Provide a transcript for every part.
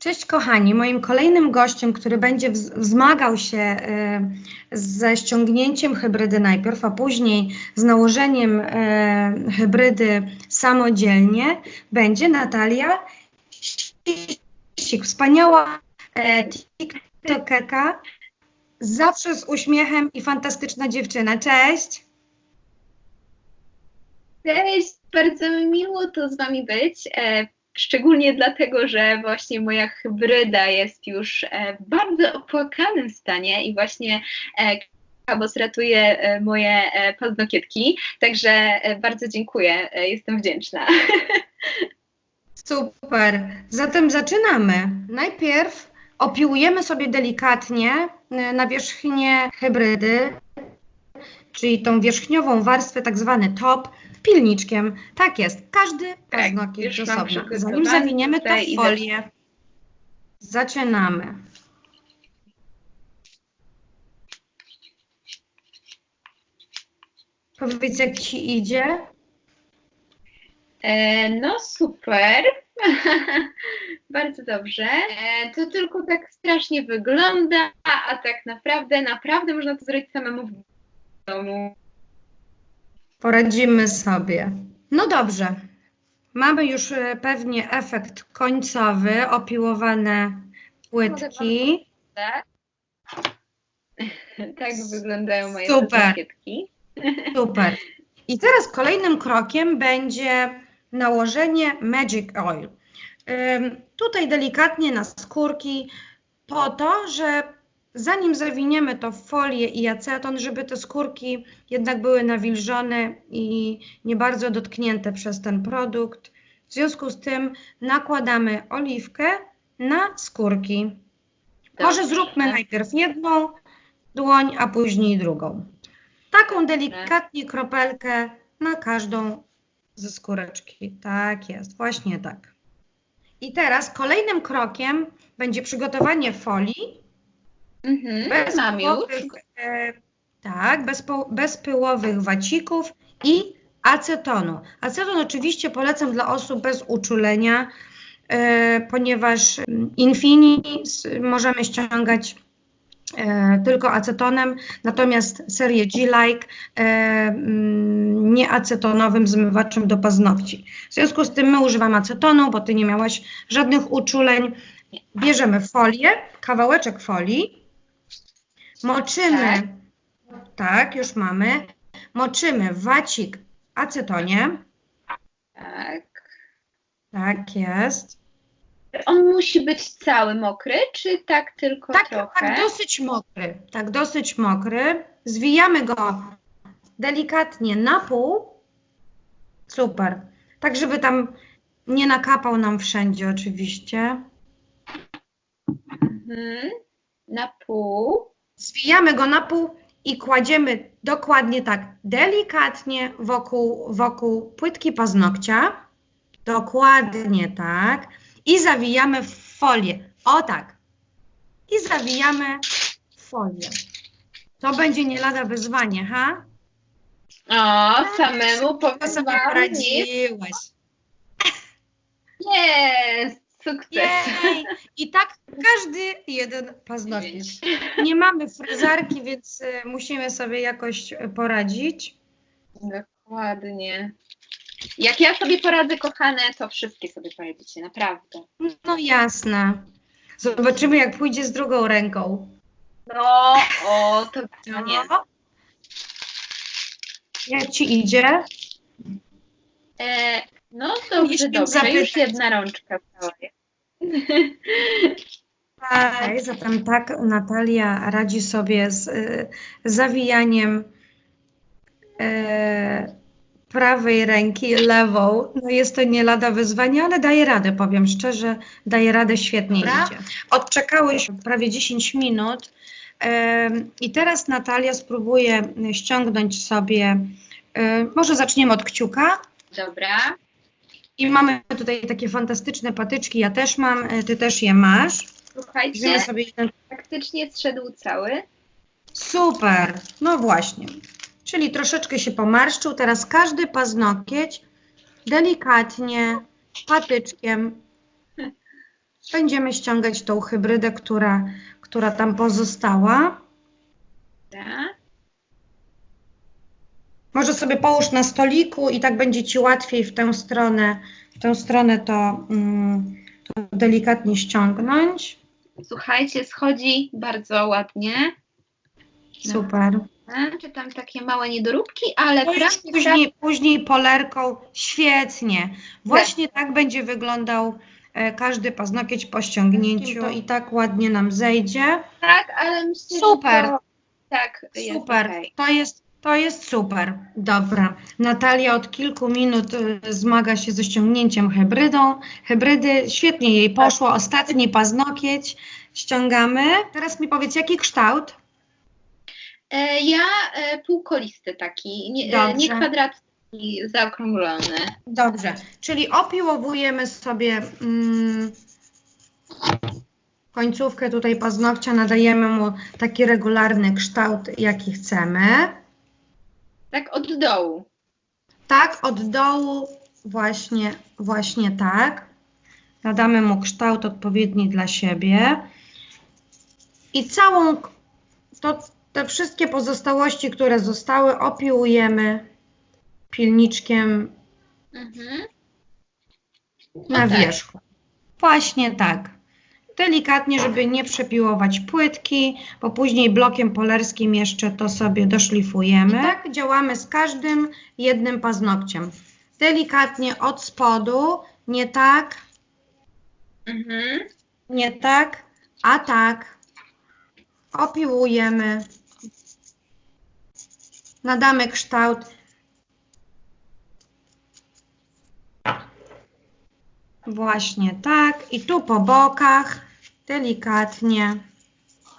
Cześć kochani, moim kolejnym gościem, który będzie wz- wzmagał się y, ze ściągnięciem hybrydy najpierw, a później z nałożeniem y, hybrydy samodzielnie, będzie Natalia Sik, wspaniała e, tiktokerka, zawsze z uśmiechem i fantastyczna dziewczyna. Cześć! Cześć, bardzo mi miło tu z Wami być. Szczególnie dlatego, że właśnie moja hybryda jest już e, w bardzo opłakanym stanie i właśnie e, Kabos ratuje e, moje paznokietki. Także bardzo dziękuję, jestem wdzięczna. Super. Zatem zaczynamy. Najpierw opiłujemy sobie delikatnie nawierzchnię hybrydy, czyli tą wierzchniową warstwę, tak zwany top, pilniczkiem. Tak jest. Każdy paznokieć już mam osobno. Zanim zawiniemy idę. folię, zaczynamy. Powiedz, jak ci idzie? E, no super. Bardzo dobrze. E, to tylko tak strasznie wygląda, a tak naprawdę, naprawdę można to zrobić samemu w domu. Poradzimy sobie. No dobrze. Mamy już e, pewnie efekt końcowy, opiłowane płytki. Tak? tak wyglądają moje Super. pakietki. Super. I teraz kolejnym krokiem będzie nałożenie Magic Oil. Tutaj delikatnie na skórki, po to, że zanim zawiniemy to w folię i aceton, żeby te skórki jednak były nawilżone i nie bardzo dotknięte przez ten produkt. W związku z tym nakładamy oliwkę na skórki. Może Dobrze. zróbmy najpierw jedną dłoń, a później drugą. Taką delikatnie kropelkę na każdą ze skóreczki. Tak jest, właśnie tak. I teraz kolejnym krokiem będzie przygotowanie folii Mhm, bez mam już. pyłowych, e, tak, bez, po- bez pyłowych wacików i acetonu. Aceton oczywiście polecam dla osób bez uczulenia, e, ponieważ mm, Infini s- możemy ściągać e, tylko acetonem, natomiast serię G-Like e, mm, nieacetonowym zmywaczem do paznokci. W związku z tym my używamy acetonu, bo ty nie miałaś żadnych uczuleń. Bierzemy folię, kawałeczek folii, moczymy, tak, już mamy, moczymy wacik w acetonie, Tak. tak jest. On musi być cały mokry, czy tak tylko Tak, trochę? tak, dosyć mokry, tak, dosyć mokry. Zwijamy go delikatnie na pół. Super. Tak, żeby tam nie nakapał nam wszędzie oczywiście. Mhm. Na pół. Zwijamy go na pół i kładziemy dokładnie tak, delikatnie wokół, wokół płytki paznokcia. Dokładnie tak. I zawijamy w folię. O tak. I zawijamy w folię. To będzie nie lada wyzwanie, ha? O, samemu powiem sobie poradziłaś. jest sukces. Jej! I tak każdy jeden paznokieć. Nie mamy fryzarki, więc y, musimy sobie jakoś poradzić. Dokładnie. Jak ja sobie poradzę, kochane, to wszystkie sobie poradzicie, naprawdę. No jasne. Zobaczymy, jak pójdzie z drugą ręką. No, o, to no nie. No. Jak ci idzie? E, no dobrze, dobrze, już jedna rączka cała jest. Tak, zatem tak Natalia radzi sobie z y, zawijaniem y, prawej ręki lewą. No jest to nie lada wyzwanie, ale daje radę, powiem szczerze, daje radę, świetnie Dobra. idzie. Odczekałyśmy prawie 10 minut ym, i teraz Natalia spróbuje ściągnąć sobie, y, może zaczniemy od kciuka. Dobra. I mamy tutaj takie fantastyczne patyczki, ja też mam, y, ty też je masz. Weźmiemy Słuchajcie, sobie jeden faktycznie zszedł cały. Super, no właśnie. Czyli troszeczkę się pomarszczył. Teraz każdy paznokieć delikatnie, patyczkiem będziemy ściągać tą hybrydę, która, która tam pozostała. Tak. Może sobie połóż na stoliku i tak będzie Ci łatwiej w tę stronę, w tę stronę to, mm, to delikatnie ściągnąć. Słuchajcie, schodzi bardzo ładnie. Super. Czy tam takie małe niedoróbki, ale prawie później, później polerką świetnie. Właśnie tak będzie wyglądał e, każdy paznokieć po ściągnięciu. I tak ładnie nam zejdzie. tak, ale myślę, Super. to, tak, jest Super. okej. To jest, to jest super. Dobra. Natalia od kilku minut y, zmaga się ze ściągnięciem hybrydą. Hybrydy, świetnie jej poszło. Ostatni paznokieć ściągamy. Teraz mi powiedz, jaki kształt? E, ja e, półkolisty taki, nie, e, Dobrze. nie kwadratny, zaokrąglony. Dobrze, czyli opiłowujemy sobie mm, końcówkę tutaj paznokcia, nadajemy mu taki regularny kształt, jaki chcemy. Tak od dołu. Tak, od dołu właśnie, właśnie tak. Nadamy mu kształt odpowiedni dla siebie. I całą, to, te wszystkie pozostałości, które zostały, opiłujemy pilniczkiem Mhm. na tak. wierzchu. Właśnie tak. Delikatnie, żeby nie przepiłować płytki, bo później blokiem polerskim jeszcze to sobie doszlifujemy. I tak działamy z każdym jednym paznokciem. Delikatnie od spodu, nie tak, Mhm. nie tak, a tak. Opiłujemy. Nadamy kształt. Właśnie tak. I tu po bokach delikatnie.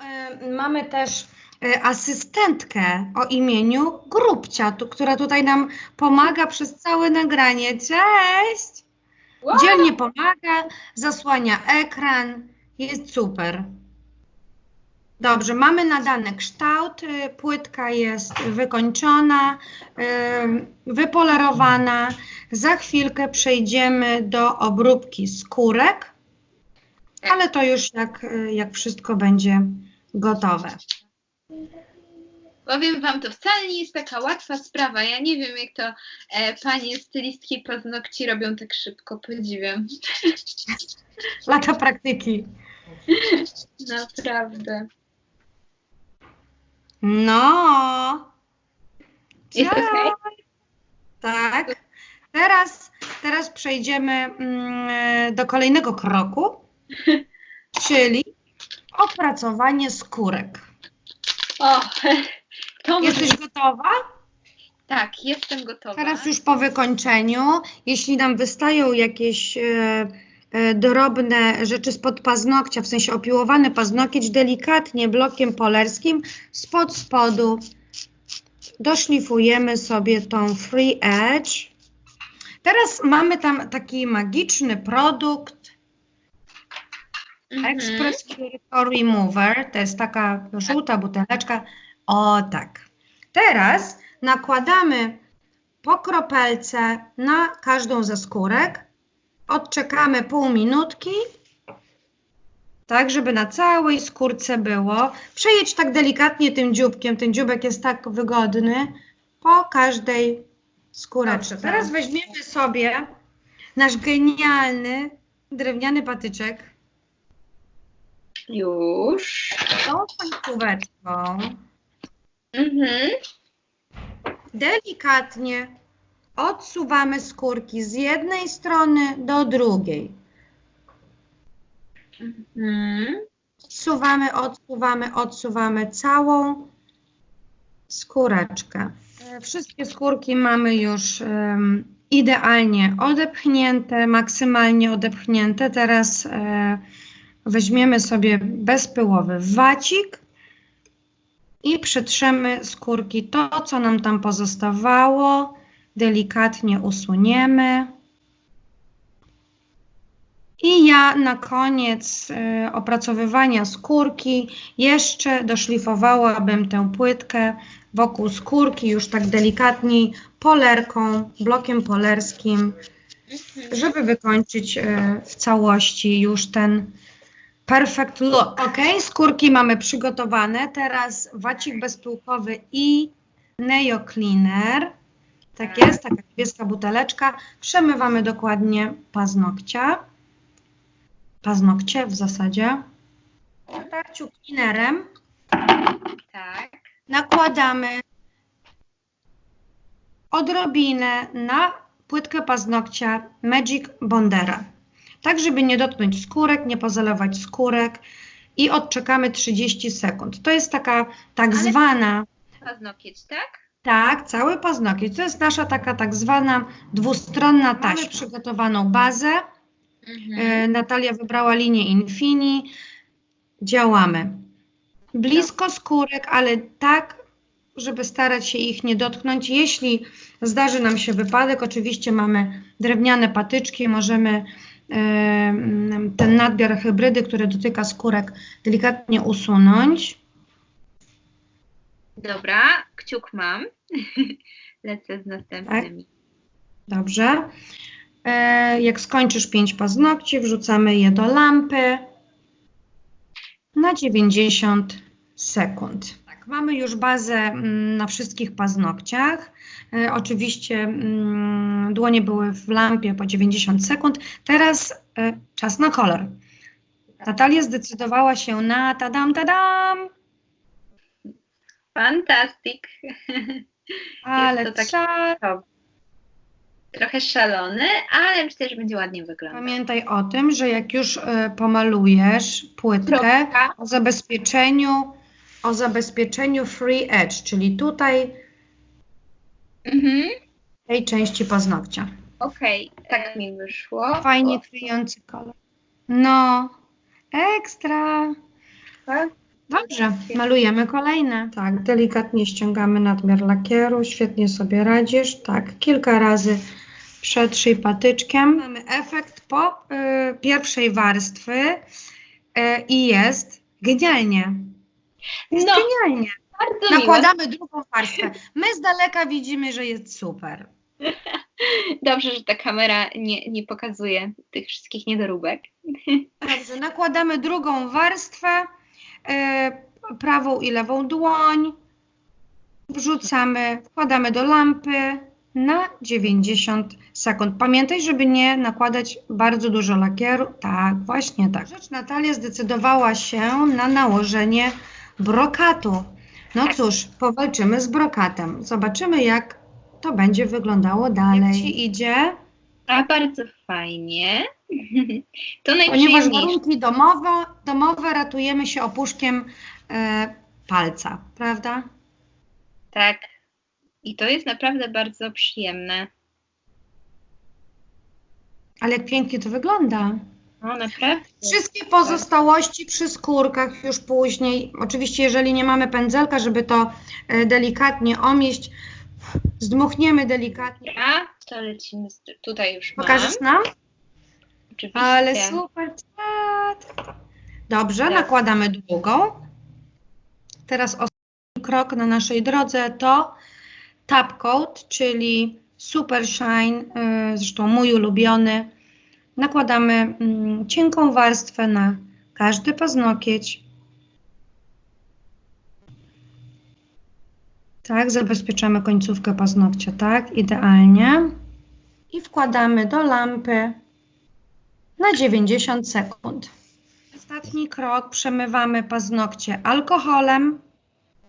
E, Mamy też e, asystentkę o imieniu Grubcia, tu, która tutaj nam pomaga przez całe nagranie. Cześć! Wow. Dzielnie pomaga, zasłania ekran, jest super. Dobrze, mamy nadany kształt, y, płytka jest wykończona, wypolerowana. Za chwilkę przejdziemy do obróbki skórek, ale to już jak, y, jak wszystko będzie gotowe. Powiem Wam, to wcale nie jest taka łatwa sprawa. Ja nie wiem, jak to e, panie stylistki paznokci robią tak szybko, podziwiam. Lata praktyki. Naprawdę. No. Jest Ciao. okej? Tak. Teraz, teraz przejdziemy mm, do kolejnego kroku, czyli opracowanie skórek. O, to. Jesteś gotowa? Tak, jestem gotowa. Teraz już po wykończeniu, jeśli nam wystają jakieś e, e, drobne rzeczy spod paznokcia, w sensie opiłowany paznokieć, delikatnie blokiem polerskim spod spodu doszlifujemy sobie tą free edge. Teraz mamy tam taki magiczny produkt. Express Cuticle Remover. To jest taka żółta buteleczka. O tak. Teraz nakładamy po kropelce na każdą ze skórek. Odczekamy pół minutki. Tak, żeby na całej skórce było. Przejedź tak delikatnie tym dzióbkiem. Ten dzióbek jest tak wygodny. Po każdej skóreczce. Dobrze. Teraz weźmiemy sobie nasz genialny drewniany patyczek. Już. tą końcóweczką Mhm. delikatnie odsuwamy skórki z jednej strony do drugiej. Mhm. Odsuwamy, odsuwamy, odsuwamy całą skóreczkę. E, Wszystkie skórki mamy już em, idealnie odepchnięte, maksymalnie odepchnięte. Teraz e, weźmiemy sobie bezpyłowy wacik i przetrzemy skórki. To, co nam tam pozostawało, delikatnie usuniemy. I ja na koniec e, opracowywania skórki jeszcze doszlifowałabym tę płytkę wokół skórki już tak delikatniej polerką, blokiem polerskim, żeby wykończyć e, w całości już ten perfect look. Ok, skórki mamy przygotowane. Teraz wacik bezpyłkowy i Neo Cleaner. Tak jest, taka niebieska buteleczka. Przemywamy dokładnie paznokcia. Paznokcie w zasadzie. Oparciu cleanerem Tak. nakładamy odrobinę na płytkę paznokcia Magic Bondera. Tak, żeby nie dotknąć skórek, nie pozalewać skórek i odczekamy 30 sekund. To jest taka tak Ale- zwana, Paznokieć, tak? tak, cały paznokieć. To jest nasza taka tak zwana dwustronna taśma. Mamy przygotowaną bazę. Mhm. E, Natalia wybrała linię Infini. Działamy. Blisko skórek, ale tak, żeby starać się ich nie dotknąć. Jeśli zdarzy nam się wypadek, oczywiście mamy drewniane patyczki, możemy ten nadbiar hybrydy, który dotyka skórek, delikatnie usunąć. Dobra, kciuk mam. Lecę z następnymi. Dobrze. E, jak skończysz 5 paznokci, wrzucamy je do lampy na 90 sekund. Tak, mamy już bazę mm, na wszystkich paznokciach. E, oczywiście mm, dłonie były w lampie po 90 sekund. Teraz e, czas na kolor. Natalia zdecydowała się na tadam, tadam, Fantastic. ale czas. Trochę szalony, ale myślę, że będzie ładnie wyglądał. Pamiętaj o tym, że jak już e, pomalujesz płytkę, Kropka. o zabezpieczeniu, o zabezpieczeniu free edge, czyli tutaj Mhm. tej części paznokcia. Okej, tak mi wyszło. Fajnie kryjący kolor. No, ekstra. tak. Dobrze, malujemy kolejne. Tak, delikatnie ściągamy nadmiar lakieru, świetnie sobie radzisz. Tak, kilka razy przetrzyj patyczkiem. Mamy efekt po y, pierwszej warstwy y, i jest genialnie. Jest No, genialnie. Nakładamy drugą warstwę. My z daleka widzimy, że jest super. Dobrze, że ta kamera nie, nie pokazuje tych wszystkich niedoróbek. Dobrze, nakładamy drugą warstwę, e, prawą i lewą dłoń, wrzucamy, wkładamy do lampy na 90 sekund. Pamiętaj, żeby nie nakładać bardzo dużo lakieru. Tak, właśnie tak. Rzecz Natalia zdecydowała się na nałożenie brokatu. No Tak. cóż, powalczymy z brokatem. Zobaczymy, jak to będzie wyglądało dalej. Jak Ci idzie? A bardzo fajnie. To Ponieważ warunki domowe, domowe ratujemy się opuszkiem e, palca, prawda? Tak. I to jest naprawdę bardzo przyjemne. Ale jak pięknie to wygląda. No. Wszystkie pozostałości przy skórkach już później, oczywiście jeżeli nie mamy pędzelka, żeby to e, delikatnie omieść, zdmuchniemy delikatnie. A, to lecimy. Z... Tutaj już mam. Pokażesz nam? Oczywiście. Ale super. czad. Dobrze, Tak. nakładamy drugą. Teraz ostatni krok na naszej drodze to Tap Coat, czyli Super Shine, y, zresztą mój ulubiony. Nakładamy mm, cienką warstwę na każdy paznokieć. Tak, zabezpieczamy końcówkę paznokcia, tak, idealnie. I wkładamy do lampy na 90 sekund. Ostatni krok, przemywamy paznokcie alkoholem.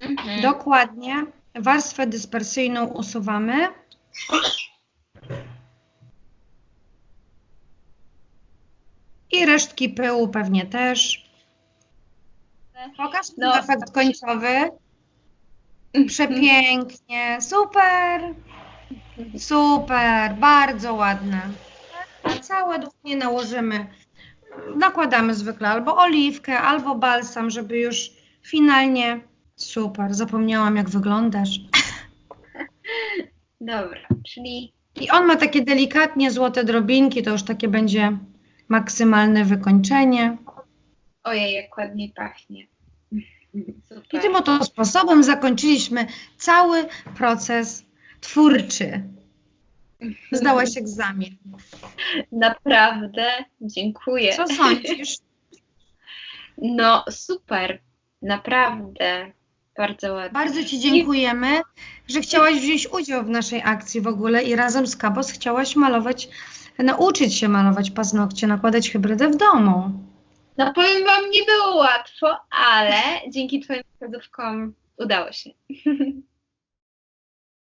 Mhm. Dokładnie. Warstwę dyspersyjną usuwamy. I resztki pyłu pewnie też. Pokaż No. no. efekt końcowy. Przepięknie. Super. Super. Bardzo ładne. Całe dłonie nałożymy. Nakładamy zwykle albo oliwkę, albo balsam, żeby już finalnie. Super. Zapomniałam, jak wyglądasz. Dobra, czyli I on ma takie delikatnie złote drobinki, to już takie będzie maksymalne wykończenie. ojej, jak ładnie pachnie. I Super. tym oto sposobem zakończyliśmy cały proces twórczy. Zdałaś egzamin. Naprawdę, dziękuję. Co sądzisz? No super, naprawdę, bardzo ładnie. Bardzo Ci dziękujemy, że chciałaś wziąć udział w naszej akcji w ogóle i razem z Kabos chciałaś malować, nauczyć się malować paznokcie, nakładać hybrydę w domu. No powiem Wam, nie było łatwo, ale dzięki Twoim wskazówkom udało się.